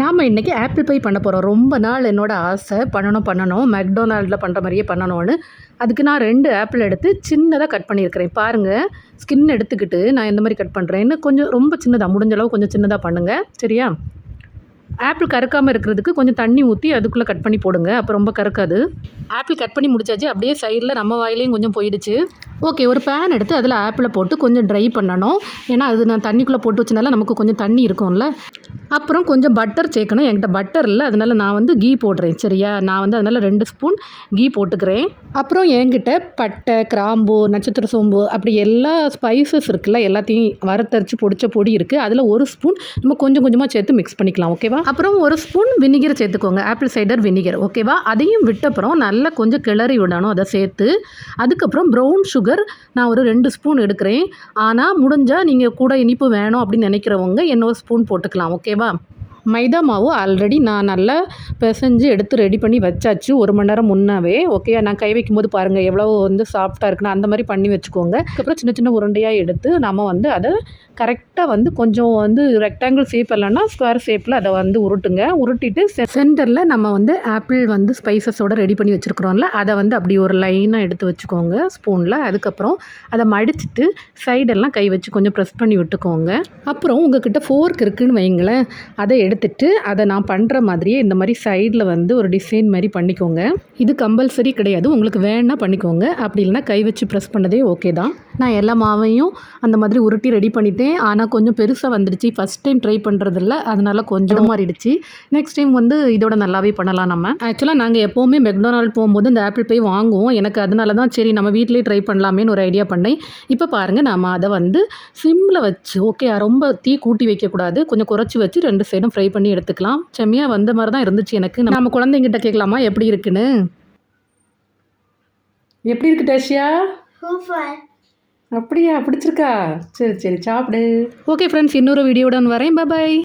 நாம் இன்றைக்கி apple pie பண்ண போகிறோம் ரொம்ப நாள் என்னோடய ஆசை. பண்ணணும் பண்ணணும். மெக்டொனால்டில் பண்ணுற மாதிரியே பண்ணணும்னு. அதுக்கு நான் ரெண்டு ஆப்பிள் எடுத்து சின்னதாக கட் பண்ணியிருக்கிறேன். பாருங்கள் ஸ்கின் எடுத்துக்கிட்டு நான் எந்த மாதிரி கட் பண்ணுறேன்னு கொஞ்சம் ரொம்ப சின்னதாக முடிஞ்ச அளவு கொஞ்சம் சின்னதாக பண்ணுங்கள் சரியா? ஆப்பிள் கறக்காமல் இருக்கிறதுக்கு கொஞ்சம் தண்ணி ஊற்றி அதுக்குள்ளே கட் பண்ணி போடுங்க. அப்போ ரொம்ப கறக்காது. ஆப்பிள் கட் பண்ணி முடிச்சாச்சு. அப்படியே சைடில் நம்ம வாயிலையும் கொஞ்சம் போயிடுச்சு. ஓகே ஒரு பேன் எடுத்து அதில் ஆப்பிளை போட்டு கொஞ்சம் ட்ரை பண்ணணும். ஏன்னா அது நான் தண்ணிக்குள்ளே போட்டு வச்சனால நமக்கு கொஞ்சம் தண்ணி இருக்கும்ல. அப்புறம் கொஞ்சம் பட்டர் சேர்க்கணும். என்கிட்ட பட்டர் இல்லை. அதனால் நான் வந்து கீ போடுறேன். சரியா? நான் வந்து அதனால் ரெண்டு ஸ்பூன் கீ போட்டுக்கிறேன். அப்புறம் என்கிட்ட பட்டை கிராம்பு நட்சத்திர சோம்பு அப்படி எல்லா ஸ்பைசஸ் இருக்குல்ல எல்லாத்தையும் வரத்தரிச்சு பொடிச்ச பொடி இருக்குது அதில் ஒரு ஸ்பூன் நம்ம கொஞ்சம் கொஞ்சமாக சேர்த்து மிக்ஸ் பண்ணிக்கலாம். ஓகேவா அப்புறம் ஒரு ஸ்பூன் வினிகர் சேர்த்துக்கோங்க. ஆப்பிள் சைடர் வினிகர் ஓகேவா அதையும் விட்டப்புறம் நல்லா கொஞ்சம் கிளறி விடணும். அதை சேர்த்து அதுக்கப்புறம் ப்ரௌன் சுகர் நான் ஒரு ரெண்டு ஸ்பூன் எடுக்கிறேன். ஆனால் முடிஞ்சால் நீங்கள் கூட இனிப்பு வேணும் அப்படின்னு நினைக்கிறவங்க இன்னொரு ஸ்பூன் போட்டுக்கலாம். ஓகேவா பார்க்கலாமா மைதா மாவு ஆல்ரெடி நான் நல்லா பிசைஞ்சு எடுத்து ரெடி பண்ணி வச்சாச்சு. ஒரு மணி நேரம் முன்னாவே. ஓகே நான் கை வைக்கும்போது பாருங்கள் எவ்வளோ வந்து சாஃப்டாக இருக்குன்னு அந்த மாதிரி பண்ணி வச்சுக்கோங்க. அதுக்கப்புறம் சின்ன சின்ன உருண்டையாக எடுத்து நம்ம வந்து அதை கரெக்டாக வந்து கொஞ்சம் வந்து ரெக்டாங்கிள் ஷேப் இல்லைன்னா ஸ்கொயர் ஷேப்பில் அதை வந்து உருட்டுங்க. உருட்டிட்டு சென்டரில் நம்ம வந்து ஆப்பிள் வந்து ஸ்பைசஸோட ரெடி பண்ணி வச்சுருக்குறோம்ல அதை வந்து அப்படி ஒரு லைனாக எடுத்து வச்சுக்கோங்க ஸ்பூனில் அதுக்கப்புறம் அதை மடிச்சிட்டு சைடெல்லாம் கை வச்சு கொஞ்சம் ப்ரெஸ் பண்ணி விட்டுக்கோங்க. அப்புறம் உங்ககிட்ட ஃபோர்க் இருக்குன்னு வைங்களேன் அதை எடுத்துட்டு அதை நான் பண்ணுற மாதிரியே இந்த மாதிரி சைடில் வந்து ஒரு டிசைன் மாதிரி பண்ணிக்கோங்க. இது கம்பல்சரி கிடையாது. உங்களுக்கு வேணால் பண்ணிக்கோங்க. அப்படி இல்லைன்னா கை வச்சு ப்ரெஸ் பண்ணதே ஓகே தான். நான் எல்லா மாவையும் அந்த மாதிரி உருட்டி ரெடி பண்ணிட்டேன். ஆனால் கொஞ்சம் பெருசாக வந்துடுச்சு. ஃபஸ்ட் டைம் ட்ரை பண்ணுறதில்ல அதனால் கொஞ்சம் மாறிடுச்சு. நெக்ஸ்ட் டைம் வந்து இதோட நல்லாவே பண்ணலாம் நம்ம. ஆக்சுவலாக நாங்கள் எப்போவுமே மெக்டொனால்ட் போகும்போது இந்த ஆப்பிள் பை வாங்குவோம். எனக்கு அதனால தான் சரி நம்ம வீட்டிலேயே ட்ரை பண்ணலாமேன்னு ஒரு ஐடியா பண்ணேன். இப்போ பாருங்கள் நம்ம அதை வந்து சிம்மில் வச்சு ஓகே ரொம்ப தீ கூட்டி வைக்கக்கூடாது. கொஞ்சம் குறைச்சி வச்சு ரெண்டு சைடும் ஃப்ரை பண்ணி எடுத்துக்கலாம். செம்மையாக வந்த மாதிரி தான் இருந்துச்சு எனக்கு. நம்ம குழந்தைங்கிட்ட கேட்கலாமா எப்படி இருக்குன்னு? எப்படி இருக்கு டேஷியா சூப்பர் அப்படியா பிடிச்சிருக்கா? சரி சரி சாப்பிடு. ஓகே ஃப்ரெண்ட்ஸ் இன்னொரு வீடியோடன் வரேன். பாய்